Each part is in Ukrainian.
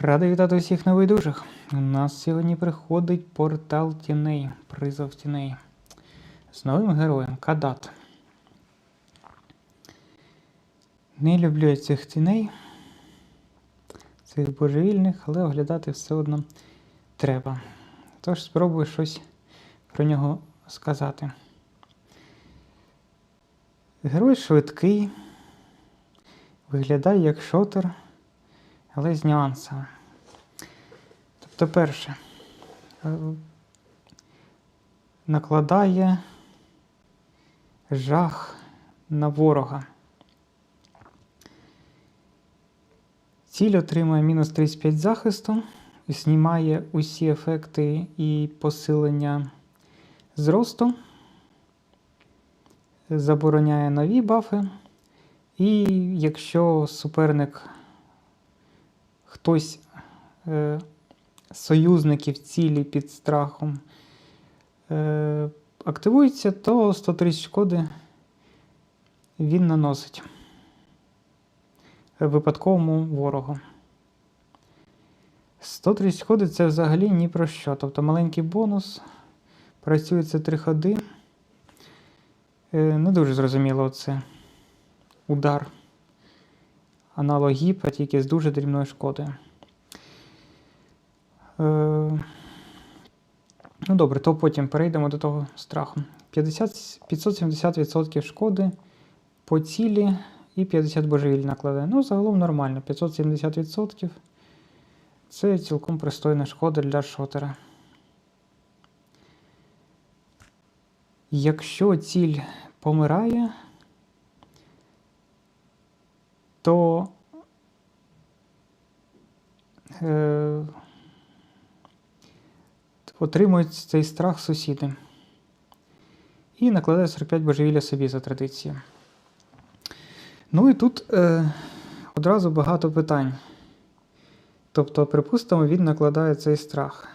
Радий вітати усіх небайдужих. У нас сьогодні приходить портал тіней, призов тіней. З новим героєм Кадат. Не люблю я цих тіней, цих божевільних, але оглядати все одно треба. Тож спробую щось про нього сказати. Герой швидкий, виглядає як шотер, але з нюансами. Тобто, перше, е, накладає жах на ворога. Ціль отримує мінус 35 захисту, знімає усі ефекти і посилення зросту, забороняє нові бафи. І якщо суперник хтось е, союзників цілі під страхом е, активується, то 130 шкоди він наносить випадковому ворогу. 130 шкоди це взагалі ні про що. Тобто маленький бонус. Працює це 3 ходи. Е, Не дуже зрозуміло це удар. Аналог гіпа, тільки з дуже дрібною шкодою. Е, Ну добре, то потім перейдемо до того страху. 50, 570% шкоди по цілі і 50 божевіль накладає. Ну, загалом нормально. 570% це цілком пристойна шкода для шотера. Якщо ціль помирає, то е, отримують цей страх сусіди. І накладає 45 божевілля собі за традицією. Ну і тут е, одразу багато питань. Тобто, припустимо, він накладає цей страх,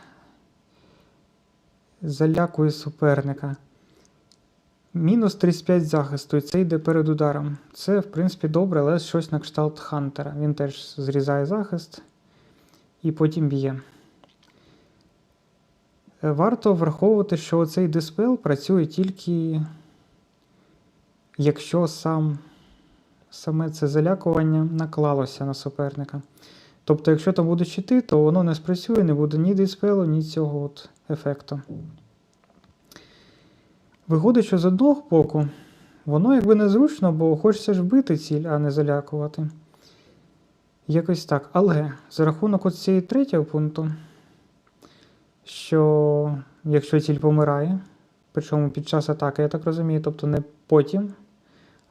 залякує суперника. Мінус 35 захисту, і це йде перед ударом. Це, в принципі, добре, але щось на кшталт Хантера. Він теж зрізає захист і потім б'є. Е, Варто враховувати, що цей диспел працює тільки, якщо сам, саме це залякування наклалося на суперника. Тобто, якщо там будуть щити, то воно не спрацює, не буде ні диспелу, ні цього от ефекту. Виходить, що з одного боку, воно якби незручно, бо хочеться ж бити ціль, а не залякувати. Якось так. Але за рахунок от цієї третього пункту, що якщо ціль помирає, причому під час атаки, я так розумію, тобто не потім,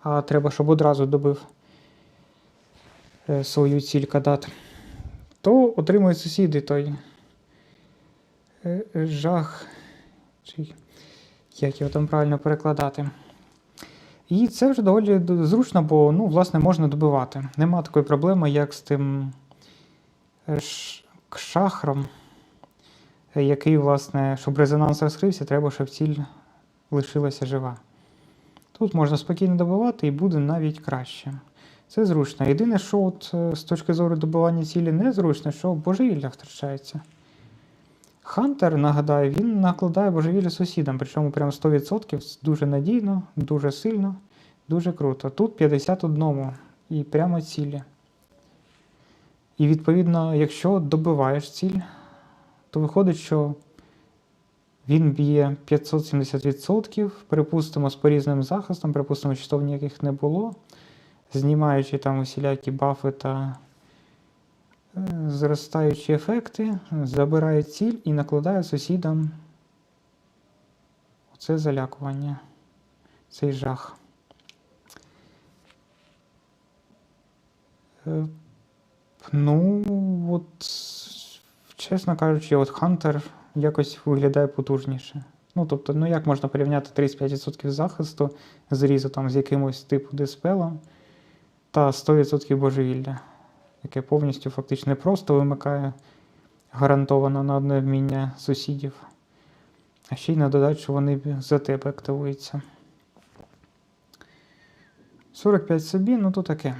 а треба, щоб одразу добив е, свою ціль кадат, то отримують сусіди той е, жах. Чи як його там правильно перекладати. І це вже доволі зручно, бо ну, власне, можна добивати. Нема такої проблеми, як з тим е, шахром, який, власне, щоб резонанс розкрився, треба, щоб ціль лишилася жива. Тут можна спокійно добивати і буде навіть краще. Це зручно. Єдине, що от, е, з точки зору добивання цілі незручно, що божевілля втрачається. Хантер, нагадаю, він накладає божевілля сусідам, причому прямо 100% дуже надійно, дуже сильно, дуже круто. Тут 51 і прямо цілі. І відповідно, якщо добиваєш ціль, то виходить, що він б'є 570%, припустимо, з порізним захистом, припустимо, щитов ніяких не було, знімаючи там усілякі бафи та зростаючі ефекти, забирає ціль і накладає сусідам це залякування, цей жах. Е, Ну, от, чесно кажучи, от Хантер якось виглядає потужніше. Ну, тобто, ну як можна порівняти 35% захисту зрізу там з якимось типу диспелом та 100% божевілля, яке повністю фактично не просто вимикає гарантовано на одне вміння сусідів, а ще й не додать, що вони за тебе активуються. 45 собі, ну то таке.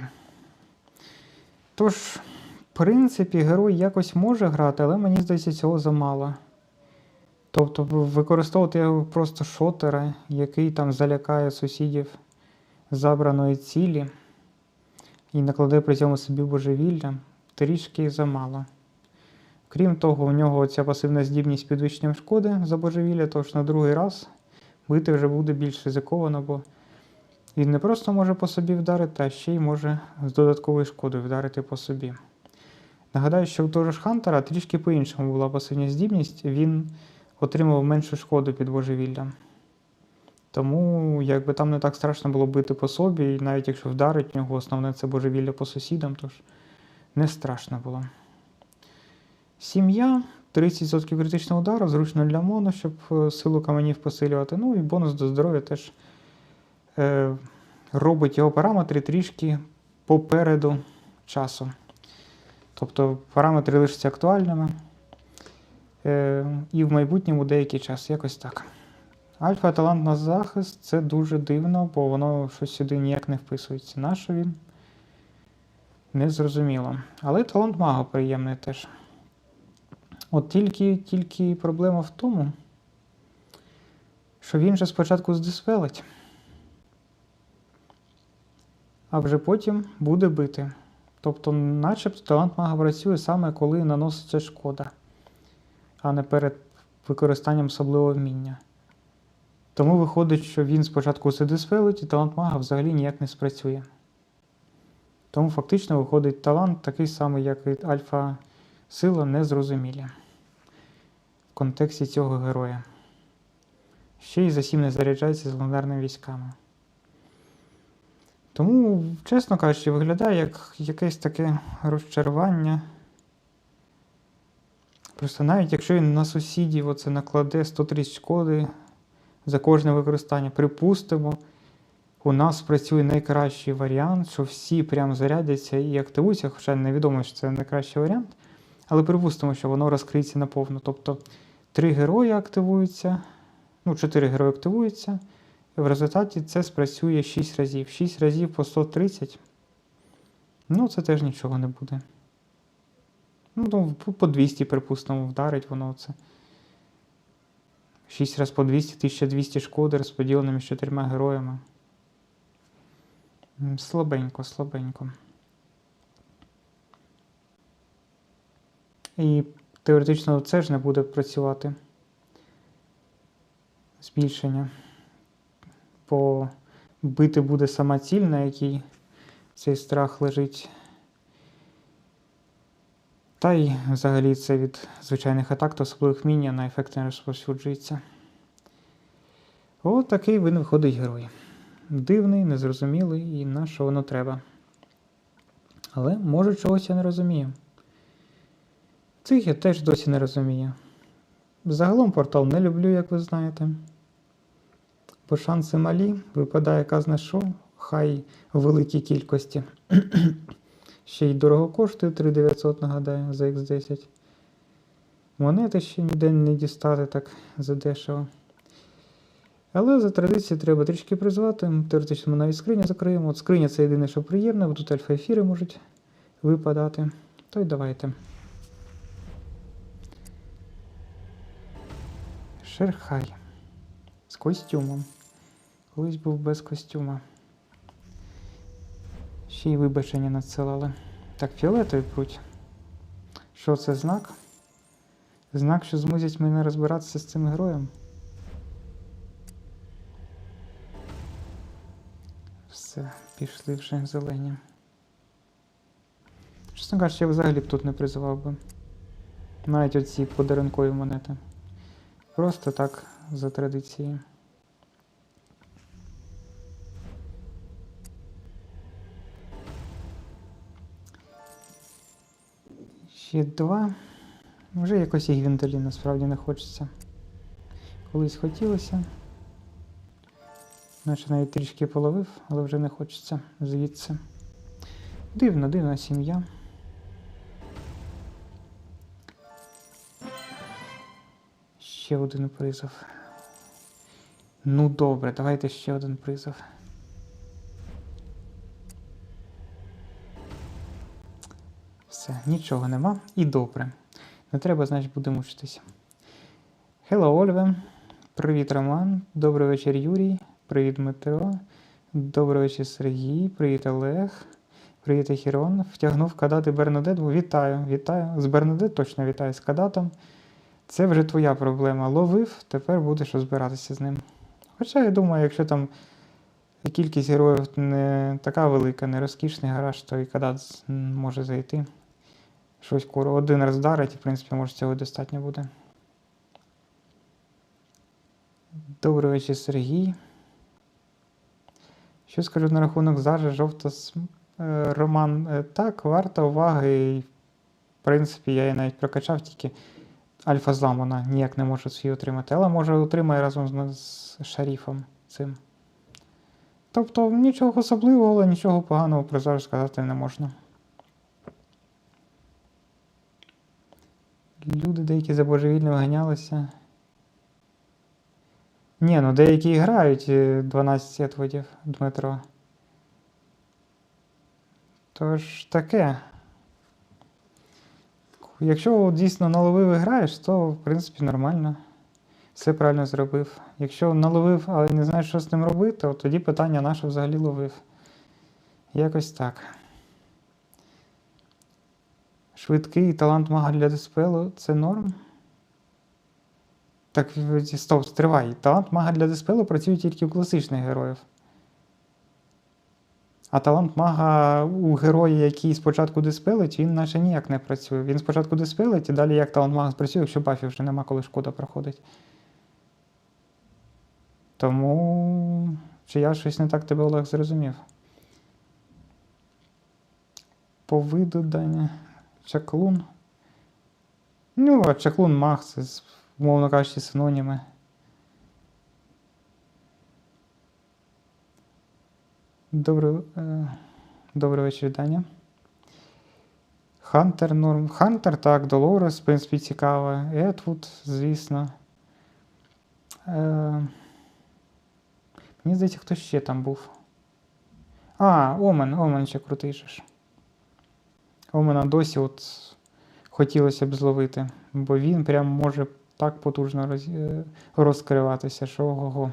Тож, в принципі, герой якось може грати, але мені здається, цього замало. Тобто використовувати просто шотера, який там залякає сусідів забраної цілі і накладе при цьому собі божевілля, трішки замало. Крім того, у нього ця пасивна здібність підвищення шкоди за божевілля, тож на другий раз бити вже буде більш ризиковано, бо він не просто може по собі вдарити, а ще й може з додатковою шкодою вдарити по собі. Нагадаю, що у того ж Хантера трішки по-іншому була пасивна здібність, він отримав меншу шкоду під божевіллям. Тому якби там не так страшно було бити по собі, і навіть якщо вдарить нього, основне це божевілля по сусідам, тож не страшно було. Сім'я, 30% критичного удару, зручно для моно, щоб е, силу каменів посилювати. Ну і бонус до здоров'я теж е, робить його параметри трішки попереду часу. Тобто параметри лишаться актуальними. Е, і в майбутньому деякий час, якось так. Альфа талант на захист це дуже дивно, бо воно щось сюди ніяк не вписується. Нащо він? Незрозуміло. Але талант мага приємний теж. От тільки, тільки проблема в тому, що він же спочатку здиспелить, а вже потім буде бити. Тобто, начебто талант мага працює саме коли наноситься шкода, а не перед використанням особливого вміння. Тому виходить, що він спочатку все диспелить, і талант мага взагалі ніяк не спрацює. Тому фактично виходить талант такий самий, як і альфа сила, незрозумілі в контексті цього героя. Ще й за сім не заряджається з легендарними військами. Тому, чесно кажучи, виглядає як якесь таке розчарування. Просто навіть якщо він на сусідів оце накладе 130 шкоди за кожне використання, припустимо, у нас працює найкращий варіант, що всі прям зарядяться і активуються, хоча невідомо, що це найкращий варіант. Але припустимо, що воно розкриється наповну. Тобто три герої активуються, ну, чотири герої активуються, і в результаті це спрацює 6 разів. 6 разів по 130. Ну, це теж нічого не буде. Ну, ну, по- по 200, припустимо, вдарить воно це. 6 разів по 200, 1200 шкоди розподілено між чотирма героями. Слабенько, слабенько. І теоретично це ж не буде працювати. Збільшення. Бо бити буде сама ціль, на якій цей страх лежить. Та й взагалі це від звичайних атак та особливих міння на ефект не розповсюджується. От такий він виходить герой. Дивний, незрозумілий і на що воно треба. Але може чогось я не розумію. Цих я теж досі не розумію. Загалом портал не люблю, як ви знаєте. Бо шанси малі, випадає казна що, хай в великій кількості. Ще й дорого коштує 3900, нагадаю, за X10. Монети ще ніде не дістати так задешево. Але за традицією треба трішки призвати. Теоретично ми навіть скриню закриємо. От скриня це єдине, що приємне, бо тут альфа-ефіри можуть випадати. То й давайте. Шерхай. З костюмом. Колись був без костюма. Ще й вибачення надсилали. Так, фіолетовий пруть. Що це знак? Знак, що змусять мене розбиратися з цим героєм. Все, пішли вже зелені. Чесно кажучи, я взагалі б тут не призивав би. Навіть оці подарункові монети. Просто так за традицією. Ще два. Вже якось і гвинтелі насправді не хочеться. Колись хотілося. Наче навіть трішки половив, але вже не хочеться звідси. Дивна, дивна сім'я. Ще один призов. Ну добре, давайте ще один призов. Все, нічого нема. І добре. Не треба, значить, буде мучитися. Hello, Ольве. Привіт, Роман. Добрий вечір, Юрій. Привіт, Дмитро. Добрий вечір, Сергій. Привіт, Олег. Привіт, Ехірон. Втягнув кадати Бернадет. Вітаю, вітаю. З Бернадет точно вітаю з кадатом. Це вже твоя проблема. Ловив, тепер будеш розбиратися з ним. Хоча я думаю, якщо там кількість героїв не така велика, не розкішний гараж, то і кадат може зайти. Щось куро один раз вдарить, і в принципі, може цього достатньо буде. Добрий вечір, Сергій. Що скажу на рахунок зажа жовта е, Роман? Е, Так, варта уваги. І, в принципі, я її навіть прокачав, тільки альфа злам вона ніяк не може свій отримати. Але може отримає разом з, шаріфом цим. Тобто нічого особливого, але нічого поганого про заж сказати не можна. Люди деякі за божевільно ганялися. Ні, ну деякі грають е, 12 етводів, Дмитро. Тож таке. Якщо дійсно наловив і граєш, то в принципі нормально. Все правильно зробив. Якщо наловив, але не знаєш, що з ним робити, то тоді питання наше взагалі ловив. Якось так. Швидкий талант мага для диспелу це норм. Так, стоп, стривай. Талант мага для диспелу працює тільки у класичних героїв. А талант мага у героя, який спочатку диспелить, він наче ніяк не працює. Він спочатку диспелить, і далі як талант мага спрацює, якщо бафів вже нема, коли шкода проходить. Тому. Чи я щось не так тебе, Олег, зрозумів? По виду. Чаклун. Ну, а чаклун маг, це, умовно кажучи, синоніми. Добрий, е, добрий вечір, Даня. Хантер норм. Хантер, так, Долорес, в принципі, цікаво. Етвуд, звісно. Е, мені здається, хто ще там був. А, Омен, Омен ще крутий же ж. Омена досі от хотілося б зловити, бо він прям може так потужно роз... е, розкриватися, що ого-го.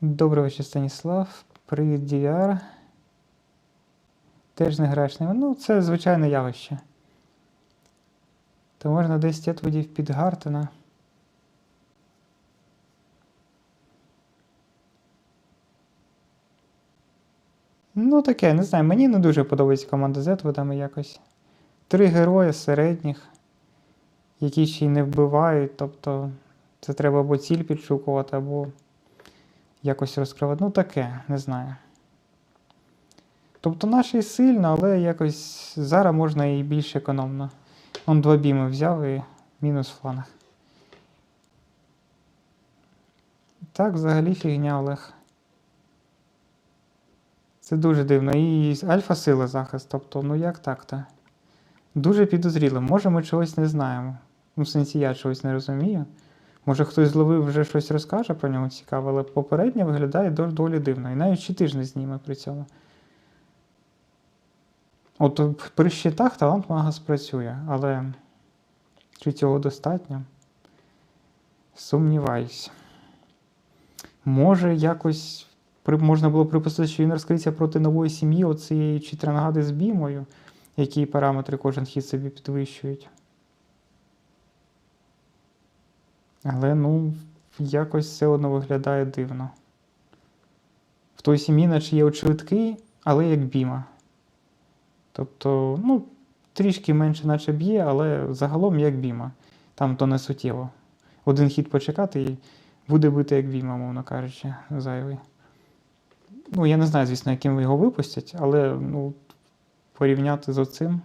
Добрий вечір, Станіслав. Привіт, Діар. Теж не граєш ними. Ну, це звичайне явище. То можна 10 етводів під Гартена. Ну, таке, не знаю. Мені не дуже подобається команда з етводами якось. Три герої середніх, які ще й не вбивають. Тобто, це треба або ціль підшукувати, або якось розкривати. Ну, таке, не знаю. Тобто наше і сильно, але якось зараз можна і більш економно. Он два біми взяв і мінус фланг. Так, взагалі фігня Олег. Це дуже дивно. І альфа сила захист. Тобто, ну як так-то? Дуже підозріло. Може, ми чогось не знаємо. Ну, в сенсі я чогось не розумію. Може, хтось зловив вже щось розкаже про нього цікаво, але попередньо виглядає дов- доволі дивно. І навіть щити ж не зніме при цьому. От при щитах талант мага спрацює, але чи цього достатньо? Сумніваюсь. Може, якось можна було припустити, що він розкриється проти нової сім'ї оцієї читрангади з бімою, які параметри кожен хід собі підвищують. Але ну, якось все одно виглядає дивно. В той сім'ї, наче є от але як біма. Тобто, ну, трішки менше, наче б'є, але загалом як біма. Там то не суттєво. Один хід почекати і буде бити як біма, мовно кажучи, зайвий. Ну, я не знаю, звісно, яким його випустять, але ну, порівняти з оцим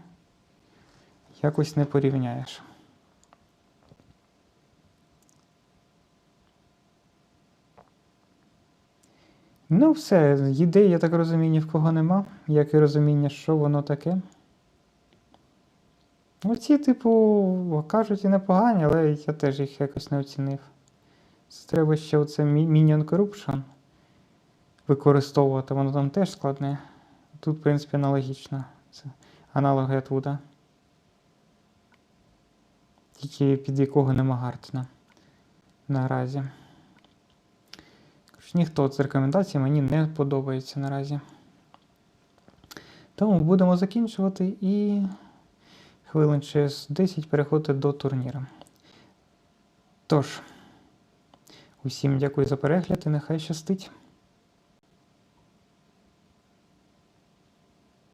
якось не порівняєш. Ну, все, ідей, я так розумію, ні в кого нема, як і розуміння, що воно таке. Оці, типу, кажуть і непогані, але я теж їх якось не оцінив. Це Треба ще оце Mi- Minion Corruption використовувати, воно там теж складне. Тут, в принципі, аналогічно. Це аналоги Атвуда. Тільки під якого нема Гартна наразі. Ніхто з рекомендацій мені не подобається наразі. Тому будемо закінчувати і хвилин через 10 переходити до турніру. Тож, усім дякую за перегляд і нехай щастить.